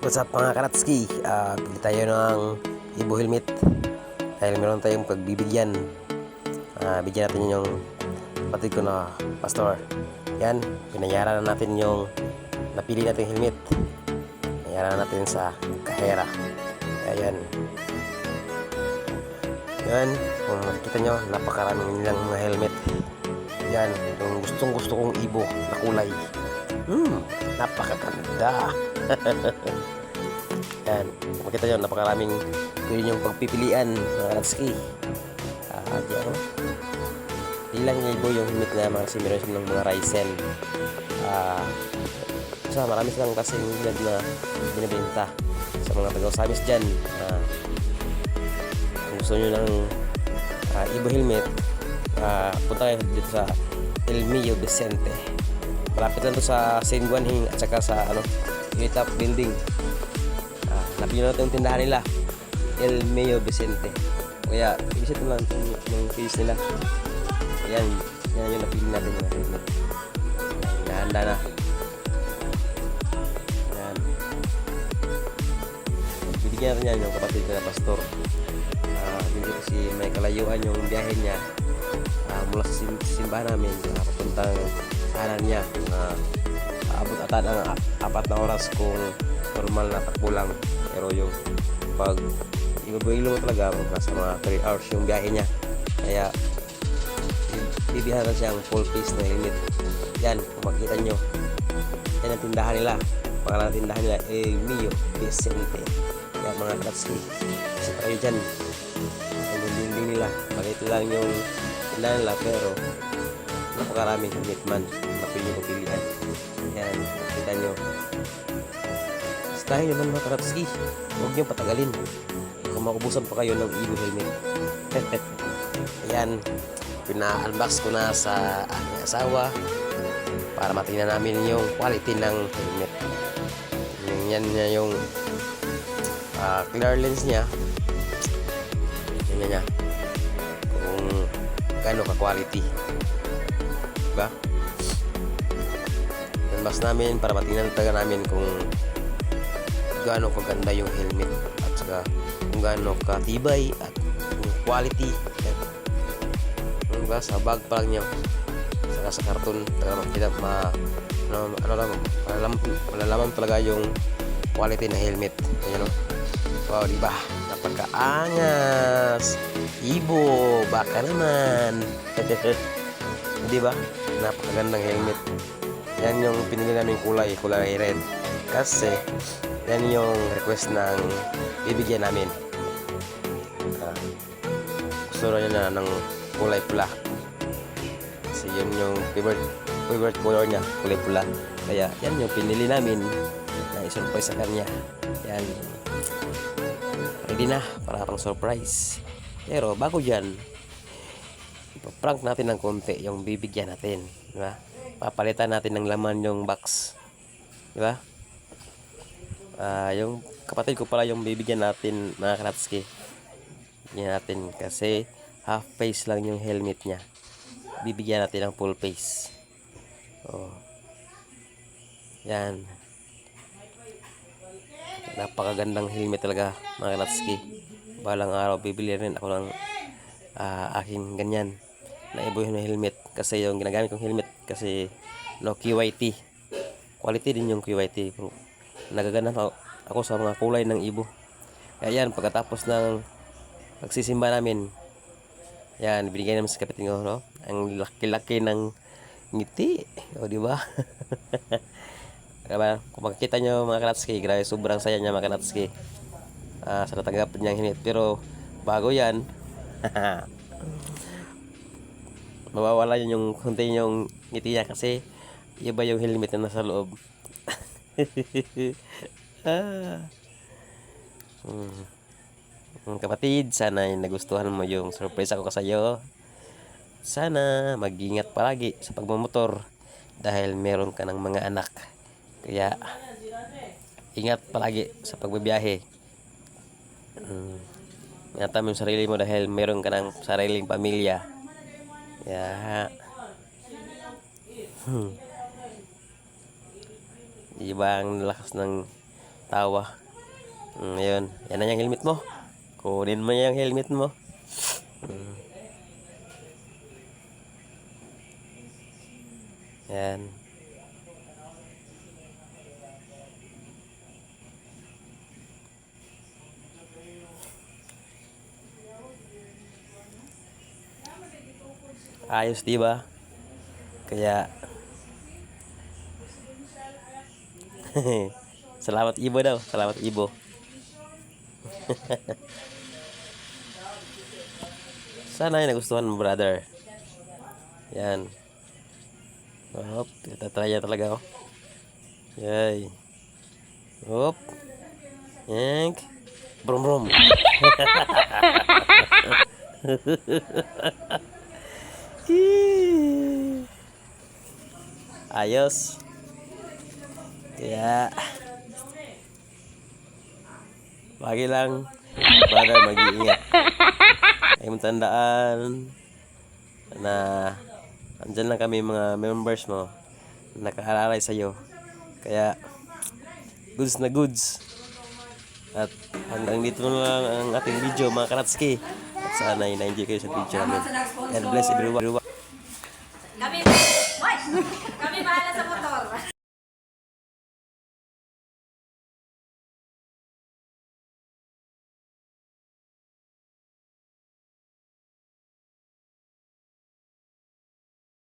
What's up mga karatski? Ah, bili tayo ng Ibo helmet dahil meron tayong pagbibigyan. Ah, bigyan natin yung kapatid ko na pastor. Yan, pinayaran na natin yung napili natin helmet. Pinayaran na natin sa kahera. Ayan. Yan, kung makikita nyo, napakaraming nilang mga helmet. Yan, yung gustong gusto kong ibo na kulay. Hmm, napakaganda. Yan, kung makita nyo, napakaraming pwede niyong pagpipilian mga Ratski. Ah. Di lang ibo yung helmet na mga similar ng mga Ryzen. Ah, sa marami silang kasing helmet na binibenta sa mga taga-Osamis dyan. Ah, kung gusto nyo ng ah, Ibo helmet, ah, punta kayo dito sa El Mio Vicente. Malapit lang to sa Saint Guanhing at saka sa ano, Hilltop Building. Ah, hanapin nyo lang yung tindahan nila. El Mio Vicente. Kaya, visit mo lang yung, yung page nila. Ayan, yan yung napili natin yung helmet. Nahanda na. Ayan. Bibigyan natin yan yung kapatid ko na pastor. Ah, hindi kasi may kalayuan yung biyahe niya ah, mula sa sim- simbahan namin uh, papuntang tahanan niya na aabot ata ng apat na oras kung normal na takbo lang pero yung pag inubuilo mo talaga nasa mga 3 hours yung biyahe niya. Kaya i- bibihan na siyang full face na helmet. Yan kung makita nyo yan ang tindahan nila. Pangalan ng tindahan nila eh Mio Vicente. Yan mga katsi kasi tayo dyan ang building nila. Maliit lang yung tindahan nila pero napakaraming man na pwede nyo pilihan yan kita nyo style naman mga karatski huwag nyo patagalin. Kung maubusan pa kayo ng Ibo helmet. Ayan pina-unbox ko na sa aking asawa para matingnan namin yung quality ng helmet. Yan niya yung ah, clear lens niya. Tingnan niya. Kung gaano ka quality diba unbox namin para matingnan talaga namin kung gaano kaganda yung helmet at saka kung gaano katibay at yung quality. Diba? Sa bag pa lang niya. Saka sa karton talaga makita ma ano, ano lang malalam, malalaman talaga yung quality na helmet. Ayan o wow diba? Napakaangas ibo baka naman diba napakagandang helmet. Yan yung pinili namin kulay kulay red. Kasi yan yung request ng bibigyan namin. Ah, gusto rin na ng kulay pula. Kasi yun yung favorite favorite color niya kulay pula. Kaya yan yung pinili namin na isurprise sa kanya. Yan. Ready na para pang surprise. Pero bago dyan ipaprank natin ng konti yung bibigyan natin di ba? Papalitan natin ng laman yung box di ba? Ah, yung kapatid ko pala yung bibigyan natin mga karatski bibigyan natin kasi half face lang yung helmet niya. Bibigyan natin ng full face. Oh. Yan. Napakagandang helmet talaga mga karatski balang araw bibili rin ako ng ah, aking ganyan. Na ibuhin na helmet kasi yung ginagamit kong helmet kasi no QYT quality din yung QYT Pero nagaganda ako, sa mga kulay ng ibo. Kaya yan pagkatapos ng pagsisimba namin yan binigay naman sa kapatid ko no? Ang laki-laki ng ngiti o di ba? Kaya kung makikita nyo mga kanatski grabe sobrang saya niya mga kanatski Ah, sa natanggap niyang hinit pero bago yan mawawala yun yung kunti yung ngiti niya kasi iba yung helmet na nasa loob ah. Hmm. Kapatid, sana nagustuhan mo yung surprise ako sa iyo. Sana mag-ingat palagi sa pagmamotor dahil meron ka ng mga anak. Kaya ingat palagi sa pagbibiyahe. Hmm. Ingatan mo yung sarili mo dahil meron ka ng sariling pamilya. Kaya hmm. Iba ang lakas ng tawa. Mm. Yan na yung helmet mo. Kunin mo yung helmet mo. Mm. Yan. Ayos, di ba? Kaya Salamat Ibo daw. Salamat Ibo. Sana ay nagustuhan mo, brother. Yan. Hop, tatraya talaga oh. Yay. Hop. Yank. Brum brum. Ayos. Kaya Lagi lang brother mag-iingat. Ay mo tandaan na andyan lang kami mga members mo na nakaalalay sa'yo. Kaya goods na goods. At hanggang dito na lang ang ating video mga karatski. At sana na-enjoy kayo sa video namin. God bless everyone.